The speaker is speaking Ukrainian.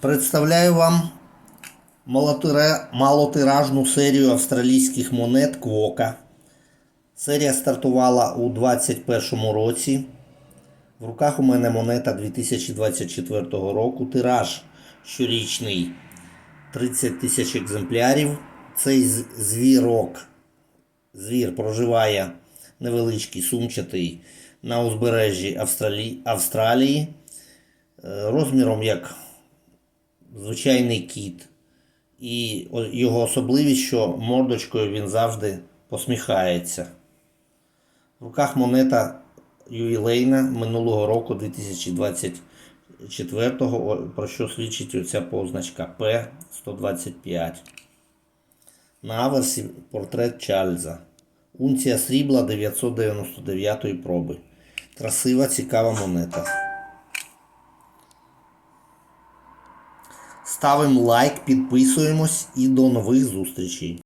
Представляю вам малотиражну серію австралійських монет Квока. Серія стартувала у 2021 році. В руках у мене монета 2024 року. Тираж щорічний 30 тисяч екземплярів. Цей звірок, звір проживає невеличкий сумчатий на узбережжі Австралі... Австралії. Е, Розміром як звичайний кіт. І його особливість, що мордочкою він завжди посміхається. В руках монета ювілейна минулого року 2024, о, про що свідчить оця позначка П125. На аверсі портрет Чарльза. Унція срібла 999 проби. Красива, цікава монета. Ставимо лайк, підписуємось і до нових зустрічей.